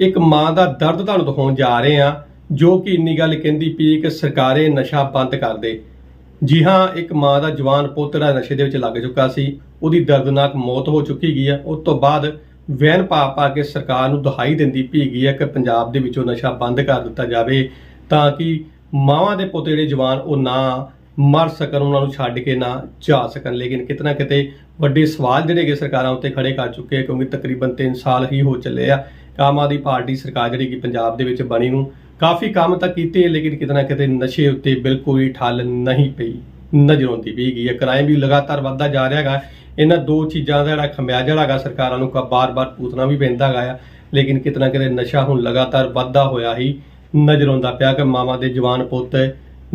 ਇੱਕ ਮਾਂ ਦਾ ਦਰਦ ਤੁਹਾਨੂੰ ਦਿਖਾਉਣ ਜਾ ਰਹੇ ਹਾਂ, ਜੋ ਕਿ ਇੰਨੀ ਗੱਲ ਕਹਿੰਦੀ ਪਈ ਕਿ ਸਰਕਾਰੇ ਨਸ਼ਾ ਬੰਦ ਕਰ ਦੇ। ਜੀ ਹਾਂ, ਇੱਕ ਮਾਂ ਦਾ ਜਵਾਨ ਪੁੱਤ ਦਾ ਨਸ਼ੇ ਦੇ ਵਿੱਚ ਲੱਗ ਚੁੱਕਾ ਸੀ, ਉਹਦੀ ਦਰਦਨਾਕ ਮੌਤ ਹੋ ਚੁੱਕੀ ਗਈ ਹੈ। ਉਸ ਤੋਂ ਬਾਅਦ ਵੈਨ ਪਾ ਪਾ ਕੇ ਸਰਕਾਰ ਨੂੰ ਦਹਾਈ ਦਿੰਦੀ ਪਈ ਗਈ ਹੈ ਕਿ ਪੰਜਾਬ ਦੇ ਵਿੱਚੋਂ ਨਸ਼ਾ ਬੰਦ ਕਰ ਦਿੱਤਾ ਜਾਵੇ, ਤਾਂ ਕਿ ਮਾਵਾਂ ਦੇ ਪੁੱਤ ਜਿਹੜੇ ਜਵਾਨ, ਉਹ ਨਾ ਮਰ ਸਕਣ, ਉਹਨਾਂ ਨੂੰ ਛੱਡ ਕੇ ਨਾ ਜਾ ਸਕਣ। ਲੇਕਿਨ ਕਿਤਨਾ ਕਿਤੇ ਵੱਡੇ ਸਵਾਲ ਜਿਹੜੇ ਕਿ ਸਰਕਾਰਾਂ ਉੱਤੇ ਖੜੇ ਕਰ ਚੁੱਕੇ ਕਿਉਂਕਿ ਤਕਰੀਬਨ 3 ਸਾਲ ਹੀ ਹੋ ਚੱਲੇ ਆ। ਆਮ ਆਦਮੀ ਪਾਰਟੀ ਸਰਕਾਰ ਜਿਹੜੀ ਕਿ ਪੰਜਾਬ ਦੇ ਵਿੱਚ ਬਣੀ ਨੂੰ ਕਾਫੀ ਕੰਮ ਤਾਂ ਕੀਤੇ, ਲੇਕਿਨ ਕਿਤੇ ਨਾ ਕਿਤੇ ਨਸ਼ੇ ਉੱਤੇ ਬਿਲਕੁਲ ਹੀ ਠੱਲ ਨਹੀਂ ਪਈ, ਨਜ਼ਰ ਆਉਂਦੀ ਪਈ ਗਈ ਹੈ। ਕ੍ਰਾਈਮ ਵੀ ਲਗਾਤਾਰ ਵੱਧਦਾ ਜਾ ਰਿਹਾ ਹੈਗਾ। ਇਹਨਾਂ ਦੋ ਚੀਜ਼ਾਂ ਦਾ ਜਿਹੜਾ ਖਮਿਆਜਾ ਹੈਗਾ, ਸਰਕਾਰਾਂ ਨੂੰ ਬਾਰ-ਬਾਰ ਪੂਤਨਾ ਵੀ ਪੈਂਦਾ ਹੈਗਾ ਆ, ਲੇਕਿਨ ਕਿਤਨਾ ਕਿਤੇ ਨਸ਼ਾ ਹੁਣ ਲਗਾਤਾਰ ਵੱਧਦਾ ਹੋਇਆ ਹੀ ਨਜ਼ਰ ਆਉਂਦਾ ਪਿਆ ਕਿ ਮਾਵਾਂ ਦੇ ਜਵਾਨ ਪੁੱਤ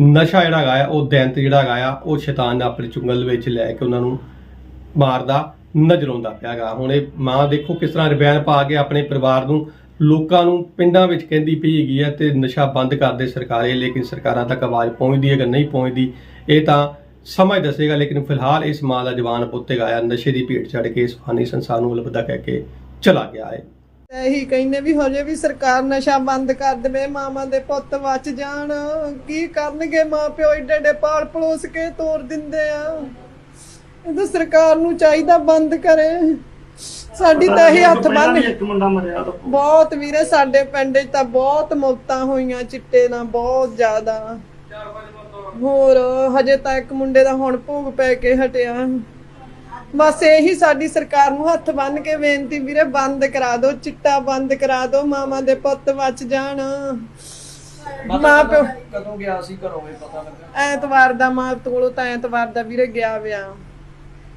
ਨਸ਼ਾ ਜਿਹੜਾ ਹੈਗਾ ਆ, ਉਹ ਦੈਂਤ ਜਿਹੜਾ ਹੈਗਾ ਆ, ਉਹ ਸ਼ੈਤਾਨ ਨੇ ਆਪਣੀ ਚੁੰਗਲ ਵਿੱਚ ਲੈ ਕੇ ਉਹਨਾਂ ਨੂੰ ਮਾਰਦਾ। ਨਜ਼ਰ ਆਉਂਦਾ ਪਿਆਗਾ। ਹੁਣ ਇਹ ਮਾਂ ਦੇਖੋ ਕਿਸ ਤਰ੍ਹਾਂ ਰਬੈਨ ਪਾ ਕੇ ਆਪਣੇ ਪਰਿਵਾਰ ਨੂੰ, ਲੋਕਾਂ ਨੂੰ ਪਿੰਡਾਂ ਵਿੱਚ ਕਹਿੰਦੀ ਪਈ ਹੈਗੀ ਹੈ ਤੇ ਨਸ਼ਾ ਬੰਦ ਕਰਦੇ ਸਰਕਾਰੇ, ਲੇਕਿਨ ਸਰਕਾਰਾਂ ਤੱਕ ਆਵਾਜ਼ ਪਹੁੰਚਦੀ ਹੈ ਕਿ ਨਹੀਂ ਪਹੁੰਚਦੀ, ਇਹ ਤਾਂ ਸਮਾਂ ਦੱਸੇਗਾ, ਲੇਕਿਨ ਫਿਲਹਾਲ ਇਸ ਮਾਂ ਦਾ ਜਵਾਨ ਪੁੱਤ ਗਾਇਆ ਨਸ਼ੇ ਦੀ ਭੇਟ ਚੜ ਕੇ ਇਸ ਫਾਨੀ ਸੰਸਾਰ ਨੂੰ ਅਲਵਿਦਾ ਕਹਿ ਕੇ ਚਲਾ ਗਿਆ ਹੈ। ਇਹੀ ਕਹਿੰਦੇ ਵੀ ਹਜੇ ਵੀ ਸਰਕਾਰ ਨਸ਼ਾ ਬੰਦ ਕਰ ਦੇਵੇ, ਮਾਵਾਂ ਦੇ ਪੁੱਤ ਬਚ ਜਾਣ, ਕੀ ਕਰਨਗੇ ਮਾਂ ਪਿਓ ਏਡੇ ਏਡੇ ਪਾਲ ਪਲੋਸ ਕੇ ਤੋੜ ਦਿੰਦੇ ਆ। ਇਹ ਤਾਂ ਸਰਕਾਰ ਨੂੰ ਚਾਹੀਦਾ ਬੰਦ ਕਰੇ। ਸਾਡੀ ਤਾਂ ਇਹ ਹੱਥ ਬੰਨ ਇੱਕ ਮੁੰਡਾ ਮਰਿਆ ਤਾਂ ਬਹੁਤ। ਵੀਰੇ ਸਾਡੇ ਪਿੰਡ 'ਚ ਤਾਂ ਬਹੁਤ ਮੌਤਾਂ ਹੋਈਆਂ ਚਿੱਟੇ ਨਾਲ ਬਹੁਤ ਜ਼ਿਆਦਾ। ਹੋਰ ਹਜੇ ਤਾਂ ਇੱਕ ਮੁੰਡੇ ਦਾ ਹੁਣ ਭੋਗ ਪੈ ਕੇ ਹਟਿਆ। ਬਸ ਇਹੀ ਸਾਡੀ ਸਰਕਾਰ ਨੂੰ ਹੱਥ ਬੰਨ ਕੇ ਬੇਨਤੀ ਵੀਰੇ ਬੰਦ ਕਰਾ ਦਿਓ ਚਿੱਟਾ ਬੰਦ ਕਰਾ ਦਿਓ ਮਾਵਾਂ ਦੇ ਪੁੱਤ ਬਚ ਜਾਣ। ਮਾਂ ਪਿਓ ਕਦੋਂ ਗਿਆ ਸੀ ਘਰੋਂ ਇਹ ਪਤਾ ਲੱਗਾ? ਐਤਵਾਰ ਦਾ ਮਾਂ ਕੋਲੋਂ ਤਾਂ ਐਤਵਾਰ ਦਾ ਵੀਰੇ ਗਿਆ ਵਿਆ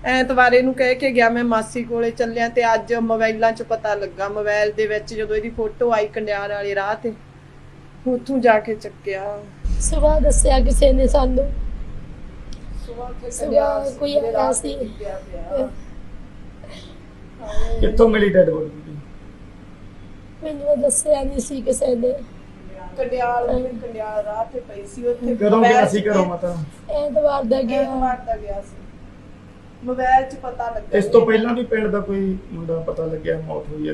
ਐਤਵਾਰ ਇਹਨੂੰ ਕਹਿ ਕੇ ਗਿਆ ਮੈਂ ਮਾਸੀ ਕੋਲੇ ਚੱਲਿਆ ਤੇ ਅੱਜ ਮੋਬਾਈਲਾਂ 'ਚ ਪਤਾ ਲੱਗਾ। ਮੋਬਾਈਲ ਦੇ ਵਿੱਚ ਜਦੋਂ ਇਹਦੀ ਫੋਟੋ ਆਈ ਕੰਡਿਆਰ ਵਾਲੀ ਰਾਹ ਤੇ ਉੱਥੋਂ ਜਾ ਕੇ ਚੱਕਿਆ। ਸੁਬਾਹ ਦੱਸਿਆ ਕਿਸੇ ਨੇ ਸਾਨੂੰ? ਸੁਬਾਹ ਸੁਬਾਹ ਕੋਈ ਆਇਆ ਸੀ? ਕਿੱਥੋਂ ਮਿਲੀ ਡੈਡ ਬੋਡੀ ਮੈਨੂੰ ਦੱਸਿਆ ਨਹੀਂ ਸੀ ਕਿਸੇ ਨੇ। ਕੰਡਿਆਲ ਕੰਡਿਆਲ ਰਾਹ ਤੇ ਪਈ ਸੀ ਉੱਥੇ। ਕਦੋਂ ਗਿਆ ਸੀ ਘਰੋਂ ਮਤਾ ਐਤਵਾਰ ਦਾ ਗਿਆ। ਐਤਵਾਰ ਦਾ ਗਿਆ ਸੀ। ਮੋਬਾਈਲ 'ਚ ਪਤਾ ਲੱਗਾ ਇਸ ਤੋਂ ਪਹਿਲਾਂ ਵੀ ਪਿੰਡ ਦਾ ਕੋਈ ਮੁੰਡਾ ਪਤਾ ਲੱਗਿਆ, ਮੌਤ ਹੋਈ ਹੈ